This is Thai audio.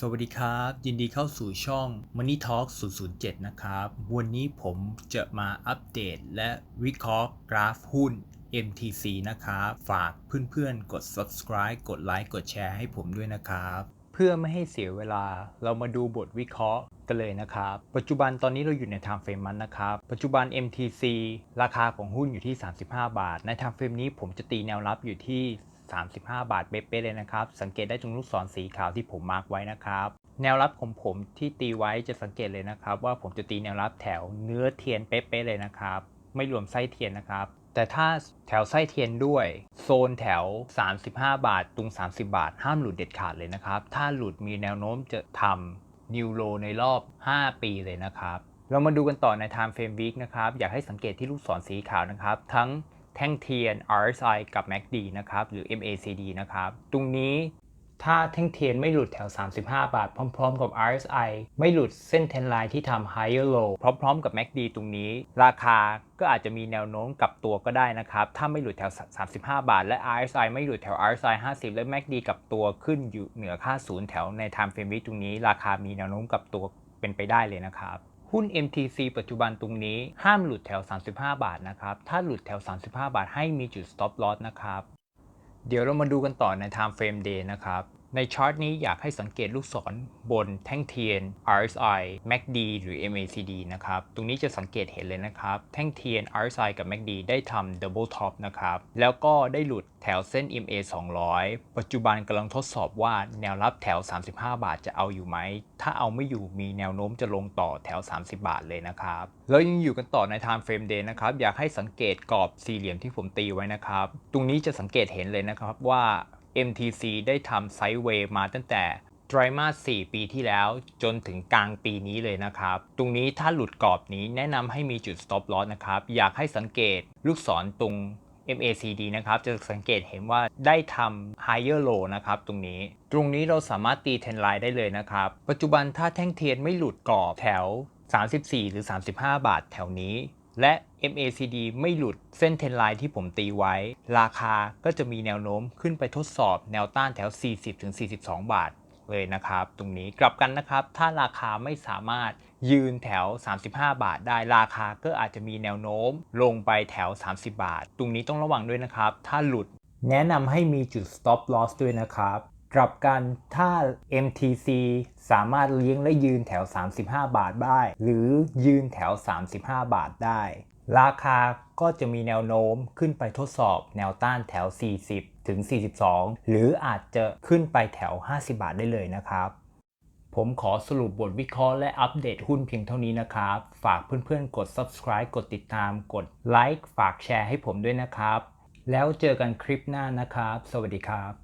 สวัสดีครับ ยินดีเข้าสู่ช่อง Money Talk 007 นะครับ วันนี้ผมจะมาอัปเดตและวิเคราะห์กราฟหุ้น MTC นะครับ ฝากเพื่อนๆ กด subscribe กดไลค์กดแชร์ให้ผมด้วยนะครับ เพื่อไม่ให้เสียเวลาเรามาดูบทวิเคราะห์กันเลยนะครับ ปัจจุบันตอนนี้เราอยู่ใน time frame มันนะครับ ปัจจุบัน MTC ราคาของหุ้นอยู่ที่ 35 บาท ใน time frame นี้ผมจะตีแนวรับอยู่ที่ 35 บาทเป๊ะๆเลยนะครับ สังเกตได้ตรงลูกศรสีขาวที่ผมมาร์กไว้นะครับ แนวรับของผมที่ตีไว้จะสังเกตเลยนะครับ ว่าผมจะตีแนวรับแถวเนื้อเทียนเป๊ะๆเลยนะครับ ไม่รวมไส้เทียนนะครับแต่ถ้าแถวไส้เทียนด้วย โซนแถว 35 บาทตรง 30 บาท ห้ามหลุดเด็ดขาดเลยนะครับ ถ้าหลุดมีแนวโน้มจะทำนิวโลในรอบ 5 ปีเลยนะครับ เรามาดูกันต่อใน Time Frame Week นะครับ อยากให้สังเกตที่ลูกศรสีขาวนะครับ ทั้ง แท่งเทียน RSI กับ MACD นะครับ หรือ MACD นะครับ ตรงนี้ถ้าแท่งเทียนไม่หลุดแถว 35 บาท พร้อม ๆ กับ RSI ไม่หลุดเส้นเทนไลน์ที่ทำ higher low พร้อม ๆ กับ MACD ตรงนี้ ราคาก็อาจจะมีแนวโน้มกลับตัวก็ได้นะครับ ถ้าไม่หลุดแถว 35 บาท และ RSI ไม่หลุดแถว RSI 50 และ MACD กลับตัวขึ้นอยู่เหนือค่าศูนย์แถวใน time frame ตรงนี้ ราคามีแนวโน้มกลับตัวเป็นไปได้เลยนะครับ หุ้น MTC ปัจจุบันตรงนี้ห้ามหลุดแถว 35 บาทนะครับ ถ้าหลุดแถว 35 บาทให้มีจุด stop loss นะครับ เดี๋ยวเรามาดูกันต่อใน time frame day นะครับ ในชาร์ตนี้อยากให้สังเกตลูกศรบนแท่งเทียน RSI MACD หรือ MACD นะครับ ตรงนี้จะสังเกตเห็นเลยนะครับ แท่งเทียน RSI กับ MACD ได้ทำ double top นะครับ แล้วก็ได้หลุดแถวเส้น MA 200 ปัจจุบันกำลังทดสอบว่าแนวรับแถว 35 บาทจะเอาอยู่ไหม ถ้าเอาไม่อยู่มีแนวโน้มจะลงต่อแถว 30 บาทเลยนะครับ แล้วยังอยู่กันต่อใน time frame day นะครับ อยากให้สังเกตกรอบสี่เหลี่ยมที่ผมตีไว้นะครับ ตรงนี้จะสังเกตเห็นเลยนะครับว่า MTC ได้ทำไซด์เวย์มาตั้งแต่ไตรมาส 4 ปีที่แล้วจนถึงกลางปีนี้เลยนะครับ ตรงนี้ถ้าหลุดกรอบนี้แนะนำให้มีจุด stop loss นะครับ อยากให้สังเกตลูกศรตรง MACD นะครับ จะสังเกตเห็นว่าได้ทำ higher low นะครับ ตรงนี้ ตรงนี้เราสามารถตีเทนไลน์ได้เลยนะครับ ปัจจุบันถ้าแท่งเทียนไม่หลุดกรอบแถว 34 หรือ 35 บาทแถวนี้ และ MACD ไม่หลุดเส้นเทนไลน์ที่ผมตีไว้ ราคาก็จะมีแนวโน้มขึ้นไปทดสอบแนวต้านแถว 40-42 บาทเลยนะครับ ตรงนี้กลับกันนะครับ ถ้าราคาไม่สามารถยืนแถว 35 บาท ได้ราคาก็อาจจะมีแนวโน้มลงไปแถว 30 บาท ตรงนี้ต้องระวังด้วยนะครับ ถ้าหลุดแนะนำให้มีจุด stop loss ด้วยนะครับ กลับกันถ้า MTC สามารถเลี้ยงและยืนแถว 35 บาทได้ หรือยืนแถว 35 บาทได้ ราคาก็จะมีแนวโน้มขึ้นไปทดสอบแนวต้านแถว 40 ถึง 42 หรืออาจจะขึ้นไปแถว 50 บาทได้เลยนะครับ ผมขอสรุปบทวิเคราะห์และอัปเดตหุ้นเพียงเท่านี้นะครับ ฝากเพื่อนๆ กด subscribe กดติดตาม กดไลค์ฝากแชร์ให้ผมด้วยนะครับ แล้วเจอกันคลิปหน้านะครับ สวัสดีครับ